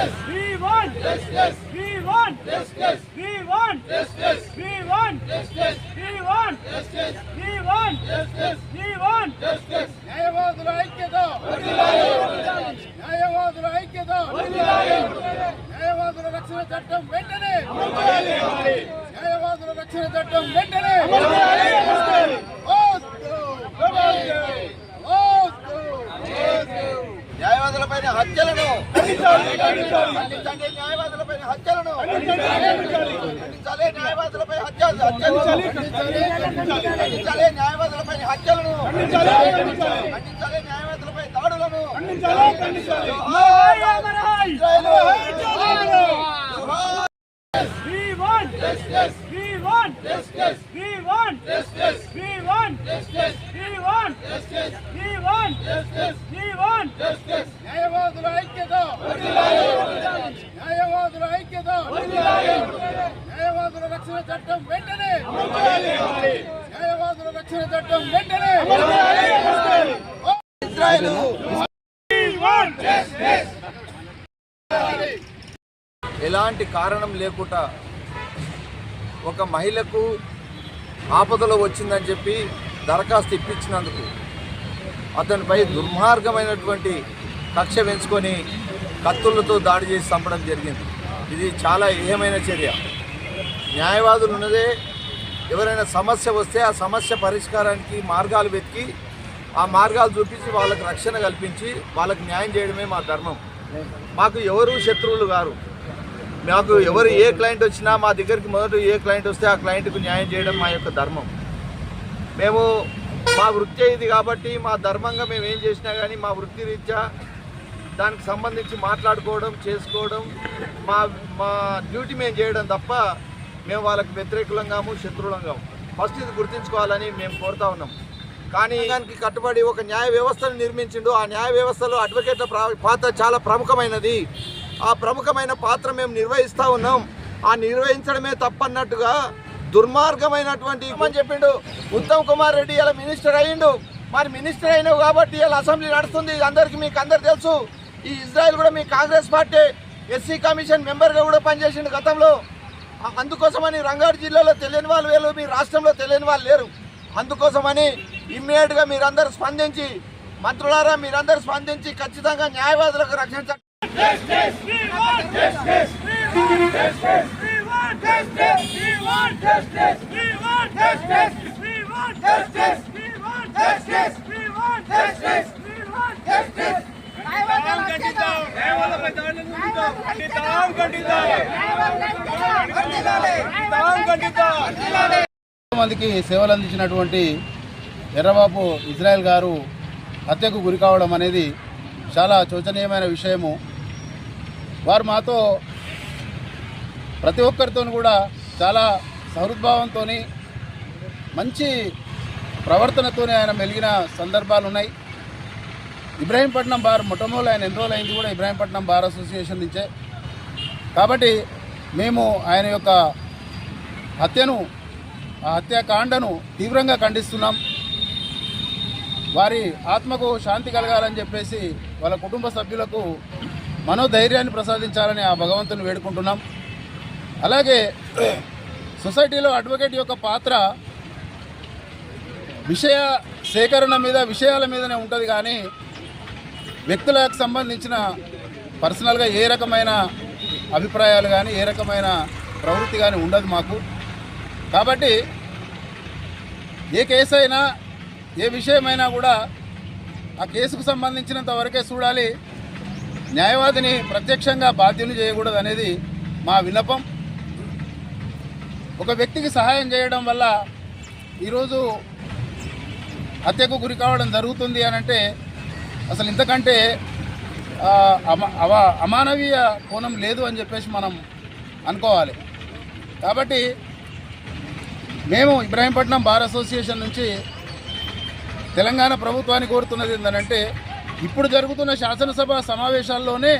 yes. We want yes, yes. We want yes, yes. We want yes, yes. We want yes, yes. We want yes, yes. We want yes, yes. We want yes, yes. ನ್ಯಾಯವಾದರ ಐಕ್ಯದ ನ್ಯಾಯವಾದರ ಐಕ್ಯದ ನ್ಯಾಯವಾದರ ರಕ್ಷಣಾ ಚಟ್ಟಂ ವೆಂಟನೆ ನ್ಯಾಯವಾದರ ರಕ್ಷಣಾ ಚಟ್ಟಂ ವೆಂಟನೆ న్యాయవాదులపైన హత్యలను ఖండించండి న్యాయవాదులపైన హత్యలను ఖండించాలి న్యాయవాదులపై హత్య హత్యలు ఖండించాలి న్యాయవాదులపై హత్యలను ఖండించాలి న్యాయవాదులపై దాడులను We want justice. We want justice. We want justice. We want justice. We want justice. We want justice. We want justice. న్యాయవాదుల ఐక్యత. న్యాయవాదుల రక్షణ చట్టం వెంటనే. న్యాయవాదుల రక్షణ చట్టం వెంటనే. ఇజ్రాయెల్. ఎలాంటి కారణం లేకుండా ఒక మహిళకు ఆపదలో వచ్చిందని చెప్పి దరఖాస్తు ఇప్పించినందుకు అతనిపై దుర్మార్గమైనటువంటి కక్ష పెంచుకొని కత్తులతో దాడి చేసి చంపడం జరిగింది. ఇది చాలా ఏమైన చర్య. న్యాయవాదులు ఉన్నదే ఎవరైనా సమస్య వస్తే ఆ సమస్య పరిష్కారానికి మార్గాలు వెతికి ఆ మార్గాలు చూపించి వాళ్ళకి రక్షణ కల్పించి వాళ్ళకి న్యాయం చేయడమే మా ధర్మం. మాకు ఎవరు శత్రువులు గారు మాకు ఎవరు ఏ క్లయింట్ వచ్చినా మా దగ్గరికి మొదట ఏ క్లయింట్ వస్తే ఆ క్లయింట్కు న్యాయం చేయడం మా యొక్క ధర్మం. మేము మా వృత్తి ఇది కాబట్టి మా ధర్మంగా మేము ఏం చేసినా కానీ మా వృత్తి రీత్యా దానికి సంబంధించి మాట్లాడుకోవడం చేసుకోవడం మా మా డ్యూటీ మేము చేయడం తప్ప మేము వాళ్ళకి వ్యతిరేకులంగాము శత్రువులంగాము. ఫస్ట్ ఇది గుర్తించుకోవాలని మేము కోరుతా ఉన్నాం. కానీ దానికి కట్టుబడి ఒక న్యాయ వ్యవస్థను నిర్మించిండు. ఆ న్యాయ వ్యవస్థలో అడ్వకేట్ల పాత్ర చాలా ప్రముఖమైనది. ఆ ప్రముఖమైన పాత్ర మేము నిర్వహిస్తూ ఉన్నాం. ఆ నిర్వహించడమే తప్పన్నట్టుగా దుర్మార్గమైనటువంటి అని చెప్పిండు. ఉత్తమ్ కుమార్ రెడ్డి ఇలా మినిస్టర్ అయ్యిండు. మరి మినిస్టర్ అయినావు కాబట్టి ఇలా అసెంబ్లీ నడుస్తుంది. అందరికీ మీకు అందరు తెలుసు. ఈ ఇజ్రాయెల్ కూడా మీ కాంగ్రెస్ పార్టీ ఎస్సీ కమిషన్ మెంబర్గా కూడా పనిచేసింది గతంలో అందుకోసమని రంగారెడ్డి జిల్లాలో తెలియని వాళ్ళు వేరు మీ రాష్ట్రంలో తెలియని వాళ్ళు లేరు అందుకోసమని ఇమ్మీడియట్గా మీరందరూ స్పందించి మంత్రులారా మీరందరూ స్పందించి ఖచ్చితంగా న్యాయవాదులకు రక్షణ చట్టం మందికి సేవలు అందించినటువంటి ఎర్రబాబు ఇజ్రాయెల్ గారు హత్యకు గురి కావడం అనేది చాలా శోచనీయమైన విషయము వారు మాతో ప్రతి ఒక్కరితో కూడా చాలా సహృద్భావంతో మంచి ప్రవర్తనతోనే ఆయన మెలిగిన సందర్భాలు ఉన్నాయి ఇబ్రాహీంపట్నం బార్ మొట్టమొదటి ఆయన ఎన్రోల్ అయింది కూడా ఇబ్రాహీంపట్నం బార్ అసోసియేషన్ నుంచే. కాబట్టి మేము ఆయన యొక్క హత్యను ఆ హత్యాకాండను తీవ్రంగా ఖండిస్తున్నాం. వారి ఆత్మకు శాంతి కలగాలని చెప్పేసి వాళ్ళ కుటుంబ సభ్యులకు మనోధైర్యాన్ని ప్రసాదించాలని ఆ భగవంతుని వేడుకుంటున్నాం. అలాగే సొసైటీలో అడ్వకేట్ యొక్క పాత్ర విషయ సేకరణ మీద విషయాల మీదనే ఉంటుంది కానీ వ్యక్తులకు సంబంధించిన పర్సనల్గా ఏ రకమైన అభిప్రాయాలు కానీ ఏ రకమైన ప్రవృత్తి కానీ ఉండదు మాకు. కాబట్టి ఏ కేసు అయినా ఏ విషయమైనా కూడా ఆ కేసుకు సంబంధించినంత వరకే చూడాలి. న్యాయవాదిని ప్రత్యక్షంగా బాధ్యుని చేయకూడదు అనేది మా విన్నపం. ఒక వ్యక్తికి సహాయం చేయడం వల్ల ఈరోజు హత్యకు గురి కావడం జరుగుతుంది అని అంటే అసలు ఇంతకంటే అమ అవ అమానవీయ కోణం లేదు అని చెప్పేసి మనం అనుకోవాలి. కాబట్టి మేము ఇబ్రాహీంపట్నం బార్ అసోసియేషన్ నుంచి తెలంగాణ ప్రభుత్వాన్ని కోరుతున్నది ఏంటంటే ఇప్పుడు జరుగుతున్న శాసనసభ సమావేశాల్లోనే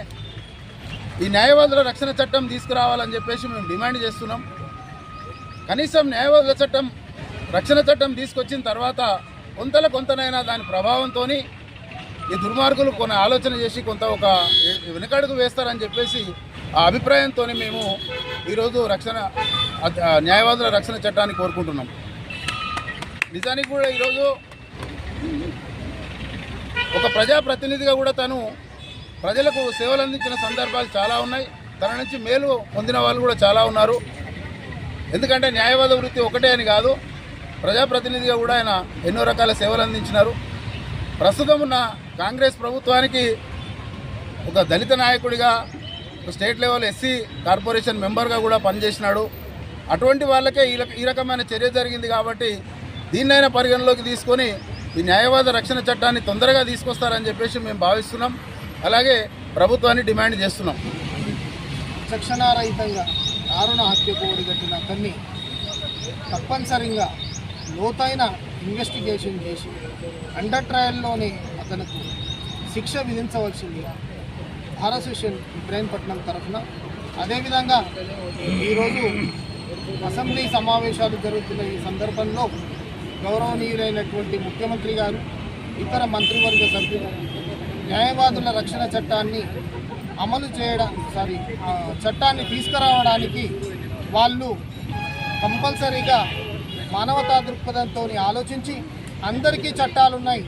ఈ న్యాయవాదుల రక్షణ చట్టం తీసుకురావాలని చెప్పేసి మేము డిమాండ్ చేస్తున్నాం. కనీసం న్యాయవాదుల చట్టం రక్షణ చట్టం తీసుకొచ్చిన తర్వాత కొంతల కొంతనైనా దాని ప్రభావంతో ఈ దుర్మార్గులు కొన్ని ఆలోచన చేసి కొంత ఒక వెనుకడుగు వేస్తారని చెప్పేసి ఆ అభిప్రాయంతో మేము ఈరోజు రక్షణ న్యాయవాదుల రక్షణ చట్టాన్ని కోరుకుంటున్నాం. నిజానికి కూడా ఈరోజు ఒక ప్రజాప్రతినిధిగా కూడా తను ప్రజలకు సేవలు అందించిన సందర్భాలు చాలా ఉన్నాయి. తన నుంచి మేలు పొందిన వాళ్ళు కూడా చాలా ఉన్నారు. ఎందుకంటే న్యాయవాద వృత్తి ఒకటే అని కాదు ప్రజాప్రతినిధిగా కూడా ఆయన ఎన్నో రకాల సేవలు అందించినారు. ప్రస్తుతం ఉన్న కాంగ్రెస్ ప్రభుత్వానికి ఒక దళిత నాయకుడిగా ఒక స్టేట్ లెవెల్ ఎస్సీ కార్పొరేషన్ మెంబర్గా కూడా పనిచేసినాడు. అటువంటి వాళ్ళకే ఈ ఈ రకమైన చర్య జరిగింది కాబట్టి దీన్నైనా పరిగణలోకి తీసుకొని ఈ న్యాయవాద రక్షణ చట్టాన్ని తొందరగా తీసుకొస్తారని చెప్పేసి మేము భావిస్తున్నాం. అలాగే ప్రభుత్వాన్ని డిమాండ్ చేస్తున్నాం. రక్షణారహితంగా దారుణ హత్యకు ఒడిగట్టిన అతన్ని తప్పనిసరిగా లోతైన ఇన్వెస్టిగేషన్ చేసి అండర్ ట్రయల్లోనే తనకు శిక్ష విధించవలసిందిగా అసోసియేషన్ ఇబ్రాహీంపట్నం తరఫున. అదేవిధంగా ఈరోజు అసెంబ్లీ సమావేశాలు జరుగుతున్న ఈ సందర్భంలో గౌరవనీయులైనటువంటి ముఖ్యమంత్రి గారు ఇతర మంత్రివర్గ సభ్యులు న్యాయవాదుల రక్షణ చట్టాన్ని అమలు చేయడం సారీ చట్టాన్ని తీసుకురావడానికి వాళ్ళు కంపల్సరీగా మానవతా దృక్పథంతో ఆలోచించి అందరికీ చట్టాలు ఉన్నాయి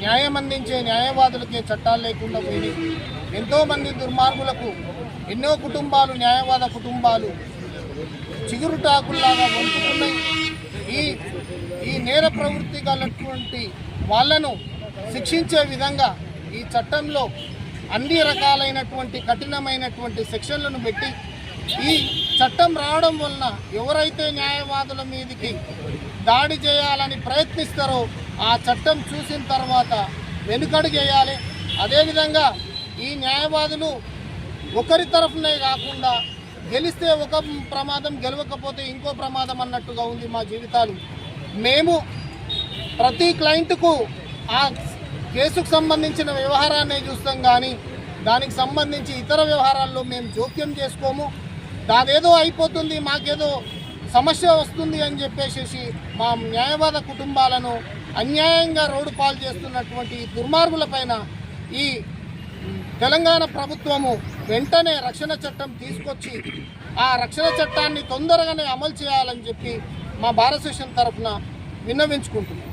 న్యాయం అందించే న్యాయవాదులకే చట్టాలు లేకుండా పోయినాయి. ఎంతోమంది దుర్మార్గులకు ఎన్నో కుటుంబాలు న్యాయవాద కుటుంబాలు చిగురుటాకుల్లాగా వండుతున్నాయి ఈ ఈ నేర ప్రవృత్తి గలటువంటి వాళ్ళను శిక్షించే విధంగా ఈ చట్టంలో అన్ని రకాలైనటువంటి కఠినమైనటువంటి సెక్షన్లను పెట్టి ఈ చట్టం రావడం వలన ఎవరైతే న్యాయవాదుల మీదకి దాడి చేయాలని ప్రయత్నిస్తారో ఆ చట్టం చూసిన తర్వాత వెనుకడుగేయాలి అదేవిధంగా ఈ న్యాయవాదులు ఒకరి తరఫునే కాకుండా గెలిస్తే ఒక ప్రమాదం గెలవకపోతే ఇంకో ప్రమాదం అన్నట్టుగా ఉంది మా జీవితాలు. మేము ప్రతి క్లయింట్కు ఆ కేసుకు సంబంధించిన వ్యవహారాన్ని చూస్తాం కానీ దానికి సంబంధించి ఇతర వ్యవహారాల్లో మేము జోక్యం చేసుకోము. దాదేదో అయిపోతుంది మాకేదో సమస్య వస్తుంది అని చెప్పేసి మా న్యాయవాద కుటుంబాలను అన్యాయంగా రోడ్డు పాలు చేస్తున్నటువంటి దుర్మార్గుల దుర్మార్గులపైన ఈ తెలంగాణ ప్రభుత్వము వెంటనే రక్షణ చట్టం తీసుకొచ్చి ఆ రక్షణ చట్టాన్ని తొందరగానే అమలు చేయాలని చెప్పి మా భారత తరఫున విన్నవించుకుంటున్నాం.